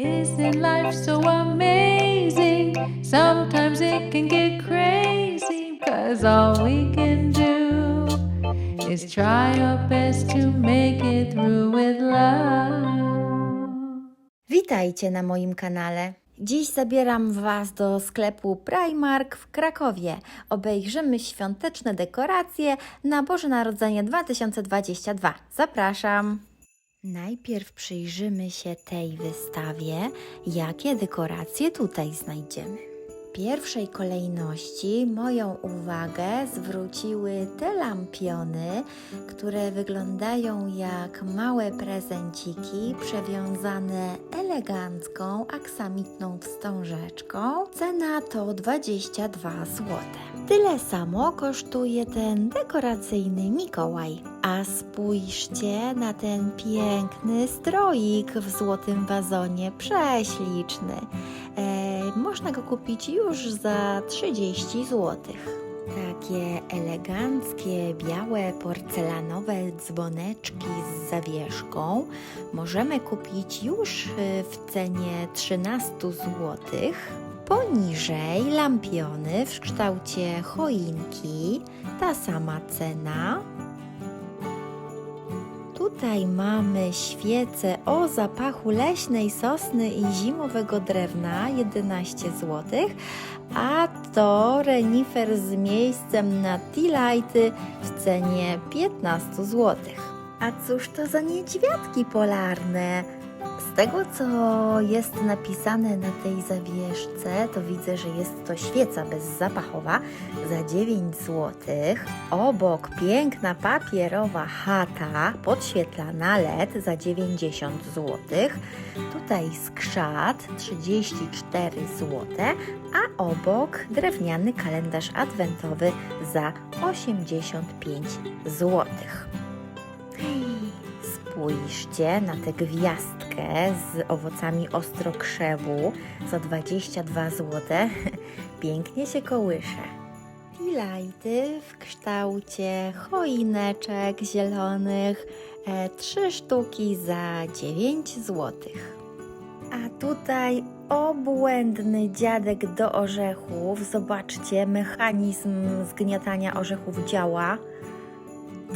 Isn't life so amazing? Sometimes it can get crazy, cause all we can do is try our best to make it through with love. Witajcie na moim kanale. Dziś zabieram Was do sklepu Primark w Krakowie. Obejrzymy świąteczne dekoracje na Boże Narodzenie 2022. Zapraszam! Najpierw przyjrzymy się tej wystawie, jakie dekoracje tutaj znajdziemy. Pierwszej kolejności moją uwagę zwróciły te lampiony, które wyglądają jak małe prezenciki przewiązane elegancką aksamitną wstążeczką. Cena to 22 zł. Tyle samo kosztuje ten dekoracyjny Mikołaj. A spójrzcie na ten piękny stroik w złotym wazonie, prześliczny. E, można go kupić już za 30 zł. Takie eleganckie, białe, porcelanowe dzwoneczki z zawieszką możemy kupić już y, w cenie 13 zł. Poniżej lampiony w kształcie choinki, ta sama cena. Tutaj mamy świece o zapachu leśnej sosny i zimowego drewna 11 zł, a to renifer z miejscem na tea-lighty w cenie 15 zł. A cóż to za niedźwiadki polarne? Z tego, co jest napisane na tej zawieszce, to widzę, że jest to świeca bezzapachowa za 9 zł. Obok piękna papierowa chata podświetlana LED za 90 zł. Tutaj skrzat 34 zł, a obok drewniany kalendarz adwentowy za 85 zł. Spójrzcie na tę gwiazdkę z owocami ostrokrzewu za 22 zł. Pięknie się kołysze. I lajty w kształcie choineczek zielonych, e, trzy sztuki za 9 zł. A tutaj obłędny dziadek do orzechów. Zobaczcie, mechanizm zgniatania orzechów działa.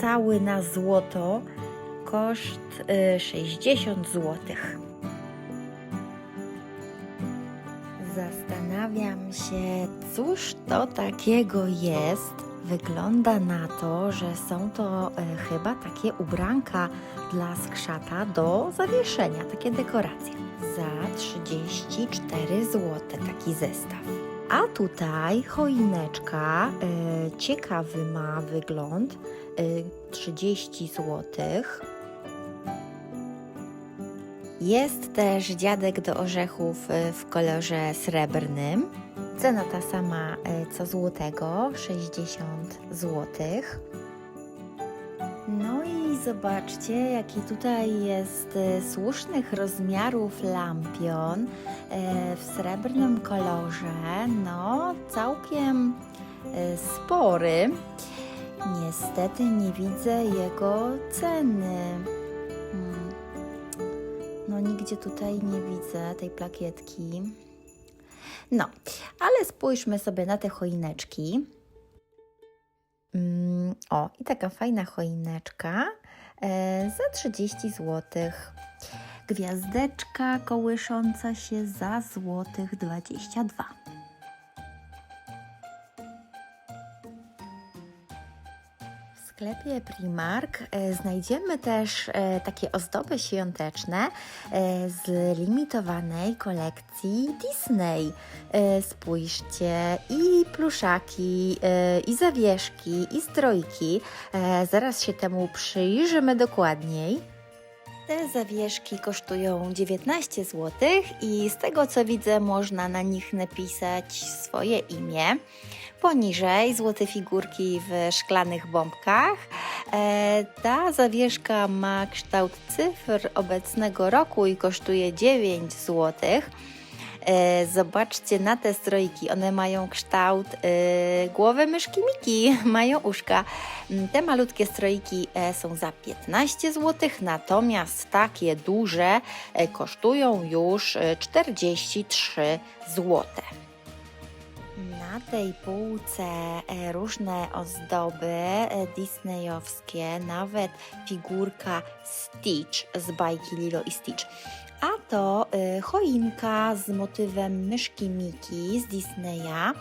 Cały na złoto koszt y, 60 zł. Zastanawiam się, cóż to takiego jest. Wygląda na to, że są to e, chyba takie ubranka dla skrzata do zawieszenia, takie dekoracje. Za 34 zł taki zestaw. A tutaj choineczka, e, ciekawy ma wygląd, e, 30 złotych. Jest też dziadek do orzechów y, w kolorze srebrnym. Cena ta sama y, co złotego 60 zł. No i zobaczcie, jaki tutaj jest y, słusznych rozmiarów lampion w srebrnym kolorze. No, całkiem spory. Niestety nie widzę jego ceny. Tutaj nie widzę tej plakietki. No, ale spójrzmy sobie na te choineczki. Mm, o, i taka fajna choineczka e, za 30 zł. Gwiazdeczka kołysząca się za złotych 22. sklepie Primark e, znajdziemy też e, takie ozdoby świąteczne e, z limitowanej kolekcji Disney. Spójrzcie, i pluszaki, i zawieszki, i strojki. Zaraz się temu przyjrzymy dokładniej. Te zawieszki kosztują 19 zł i z tego co widzę można na nich napisać swoje imię. Poniżej złote figurki w szklanych bombkach. E, ta zawieszka ma kształt cyfr obecnego roku i kosztuje 9 zł. E, zobaczcie na te strojki, one mają kształt e, głowy myszki Miki, mają uszka. Mm, Te malutkie strojki są za 15 zł, natomiast takie duże kosztują już e, 43 zł. Na tej półce e, różne ozdoby e, disneyowskie, nawet figurka Stitch z bajki Lilo i Stitch. A to e, choinka z motywem myszki Miki z Disneya.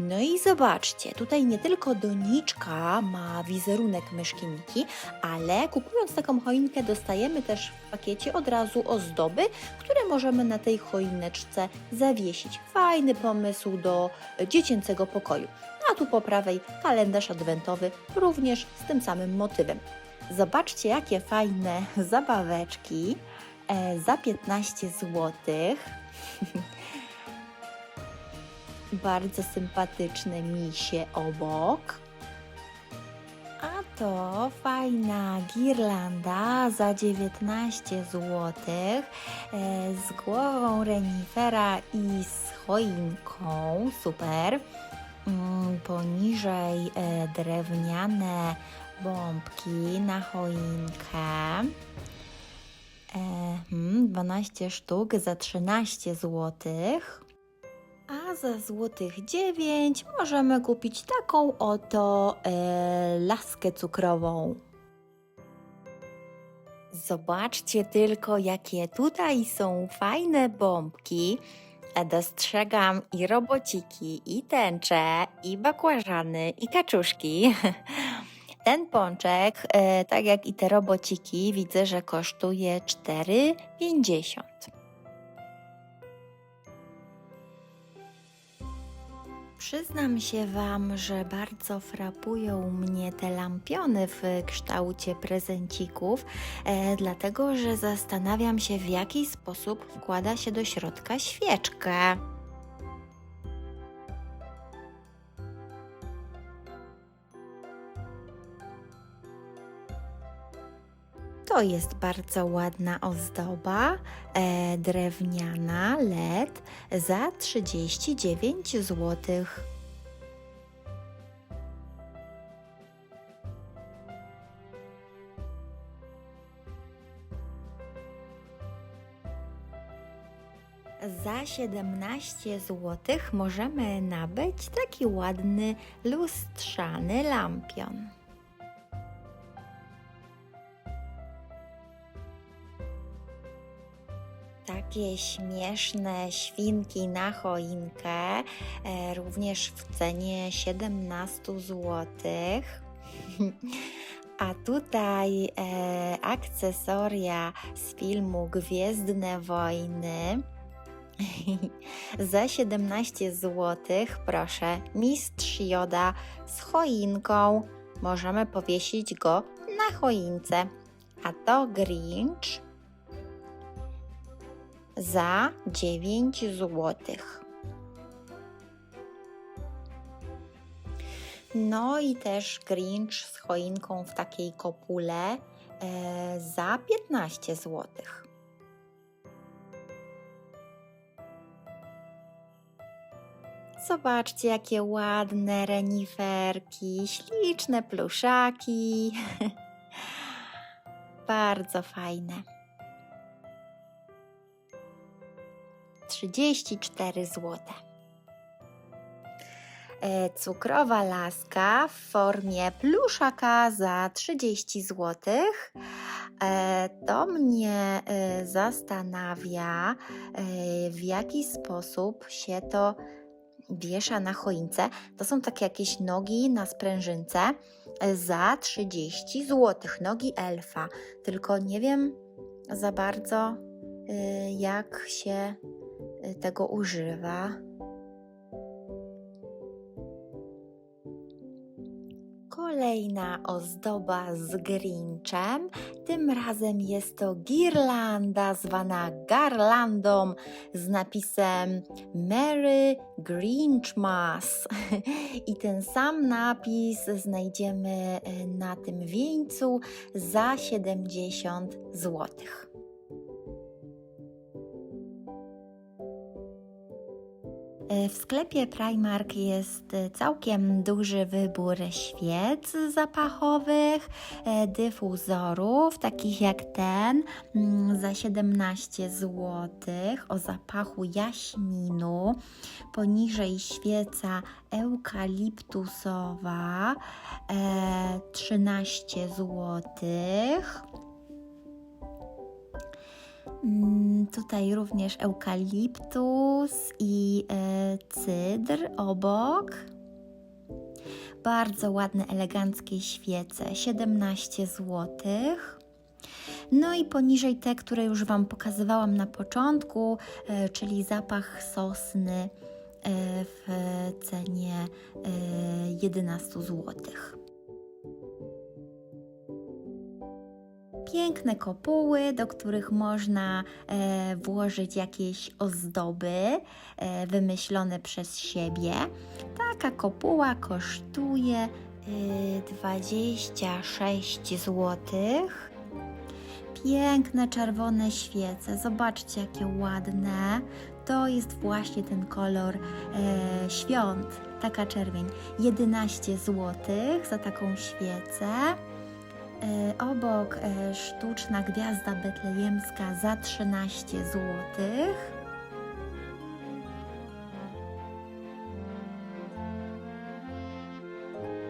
No i zobaczcie, tutaj nie tylko doniczka ma wizerunek myszki Miki, ale kupując taką choinkę dostajemy też w pakiecie od razu ozdoby, które możemy na tej choineczce zawiesić. Fajny pomysł do dziecięcego pokoju. A tu po prawej kalendarz adwentowy również z tym samym motywem. Zobaczcie, jakie fajne zabaweczki za 15 zł. Bardzo sympatyczne misie obok. A to fajna girlanda za 19 zł e, z głową renifera i z choinką. Super. Mm, Poniżej e, drewniane bombki na choinkę. E, hmm, 12 sztuk za 13 złotych. A za złotych 9 możemy kupić taką oto e, laskę cukrową. Zobaczcie tylko, jakie tutaj są fajne bombki. Dostrzegam i robociki, i tęcze, i bakłażany, i kaczuszki. Ten pączek, e, tak jak i te robociki, widzę, że kosztuje 4,50. Przyznam się Wam, że bardzo frapują mnie te lampiony w kształcie prezencików, e, dlatego że zastanawiam się, w jaki sposób wkłada się do środka świeczkę. To jest bardzo ładna ozdoba, e, drewniana LED za 39 zł. Za 17 zł możemy nabyć taki ładny lustrzany lampion. Takie śmieszne świnki na choinkę, e, również w cenie 17 zł. A tutaj e, akcesoria z filmu Gwiezdne Wojny. Za 17 zł, proszę, mistrz Joda z choinką. Możemy powiesić go na choince. A to Grinch za 9 zł. No i też Grinch z choinką w takiej kopule e, za 15 zł. Zobaczcie, jakie ładne reniferki, śliczne pluszaki. Bardzo fajne. 34 zł. E, Cukrowa laska w formie pluszaka za 30 zł. E, To mnie e, zastanawia, w jaki sposób się to wiesza na choince. To są takie jakieś nogi na sprężynce za 30 zł. Nogi elfa. Tylko nie wiem za bardzo, jak się tego używa. Kolejna ozdoba z Grinchem. Tym razem jest to girlanda zwana garlandą z napisem Merry Grinchmas. I ten sam napis znajdziemy y, na tym wieńcu za 70 złotych. W sklepie Primark jest e, całkiem duży wybór świec zapachowych, e, dyfuzorów, takich jak ten mm, za 17 zł o zapachu jaśminu. Poniżej świeca eukaliptusowa e, 13 złotych. Tutaj również eukaliptus i e, cydr obok. Bardzo ładne, eleganckie świece, 17 zł. No i poniżej te, które już Wam pokazywałam na początku, e, czyli zapach sosny e, w cenie e, 11 złotych. Piękne kopuły, do których można e, włożyć jakieś ozdoby e, wymyślone przez siebie. Taka kopuła kosztuje e, 26 zł. Piękne czerwone świece, zobaczcie jakie ładne. To jest właśnie ten kolor e, świąt, taka czerwień. 11 zł za taką świecę. E, Obok e, sztuczna gwiazda betlejemska za 13 zł.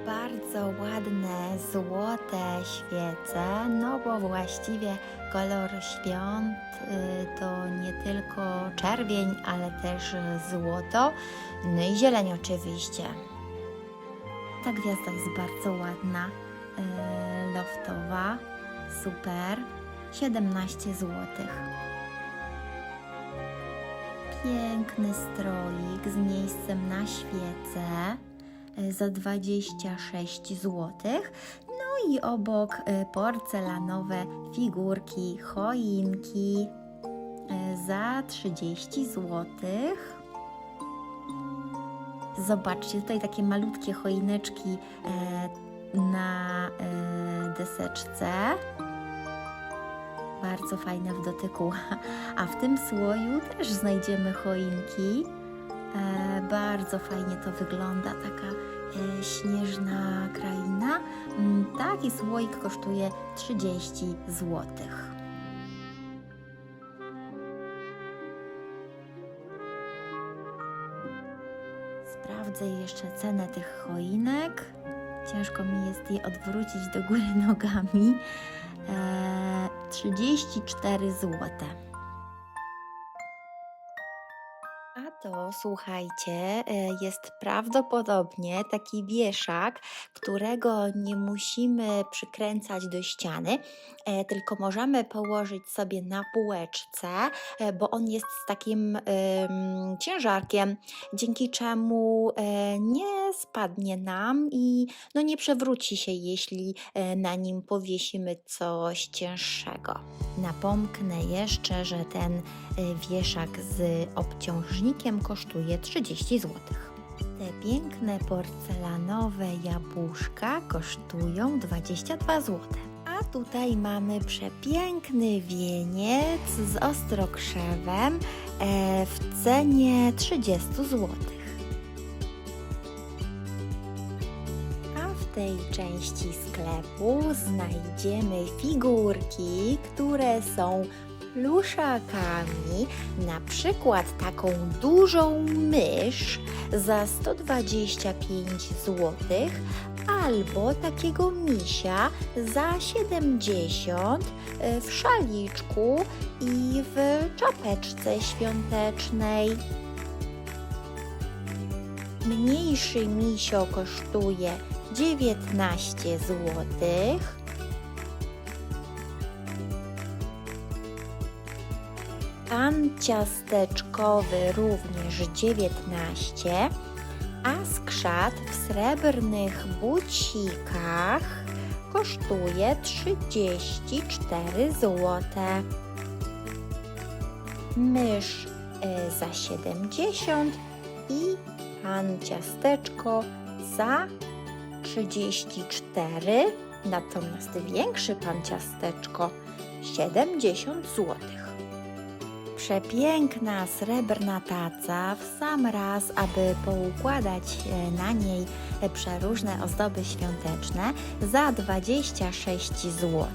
Bardzo ładne złote świece, no bo właściwie kolor świąt y, to nie tylko czerwień, ale też złoto, no i zieleń oczywiście. Ta gwiazda jest bardzo ładna e, loftowa, super, 17 zł. Piękny stroik z miejscem na świecę e, za 26 zł. No i obok e, porcelanowe figurki, choinki e, za 30 złotych. Zobaczcie, tutaj takie malutkie choineczki na e, deseczce. Bardzo fajne w dotyku. A w tym słoju też znajdziemy choinki. E, bardzo fajnie to wygląda, taka e, śnieżna kraina. Mm, Taki słoik kosztuje 30 złotych. Sprawdzę jeszcze cenę tych choinek. Ciężko mi jest je odwrócić do góry nogami. Eee, 34 zł. Słuchajcie, e, jest prawdopodobnie taki wieszak, którego nie musimy przykręcać do ściany, e, tylko możemy położyć sobie na półeczce, e, bo on jest z takim em, ciężarkiem, dzięki czemu nie spadnie nam i no nie przewróci się, jeśli na nim powiesimy coś cięższego. Napomknę jeszcze, że ten wieszak z obciążnikiem kosztuje 30 zł. Te piękne porcelanowe jabłuszka kosztują 22 zł. A tutaj mamy przepiękny wieniec z ostrokrzewem e, w cenie 30 zł. Tej części sklepu znajdziemy figurki, które są pluszakami, na przykład taką dużą mysz za 125 zł, albo takiego misia za 70 e, w szaliczku i w czapeczce świątecznej. Mniejszy misio kosztuje 19 złotych. Pan ciasteczkowy również 19, a skrzat w srebrnych bucikach kosztuje 34 zł. Mysz e, za 70 i pan ciasteczko za 34, natomiast większy pan ciasteczko 70 złotych. Przepiękna srebrna taca w sam raz, aby poukładać e, na niej przeróżne ozdoby świąteczne za 26 zł.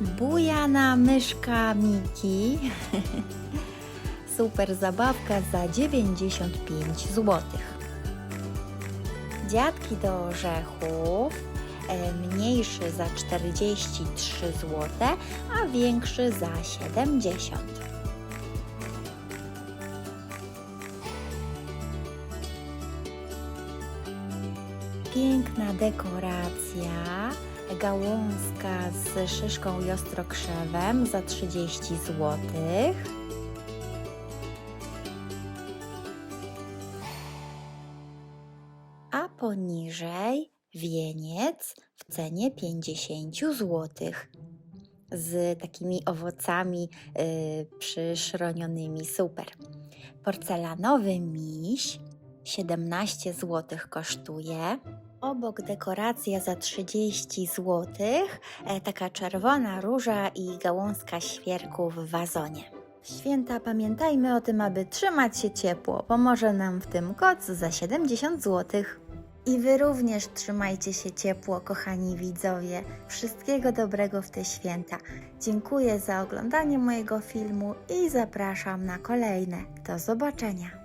Bujana myszka Miki. Super zabawka za 95 zł. Dziadki do orzechów, mniejszy za 43 zł, a większy za 70. Piękna dekoracja, gałązka z szyszką i ostrokrzewem za 30 złotych. Wieniec w cenie 50 zł z takimi owocami yy, przyszronionymi. Super. Porcelanowy miś 17 zł kosztuje. Obok dekoracja za 30 zł, e, taka czerwona róża i gałązka świerku w wazonie. Święta pamiętajmy o tym, aby trzymać się ciepło. Pomoże nam w tym koc za 70 zł. I Wy również trzymajcie się ciepło, kochani widzowie. Wszystkiego dobrego w te święta. Dziękuję za oglądanie mojego filmu i zapraszam na kolejne. Do zobaczenia.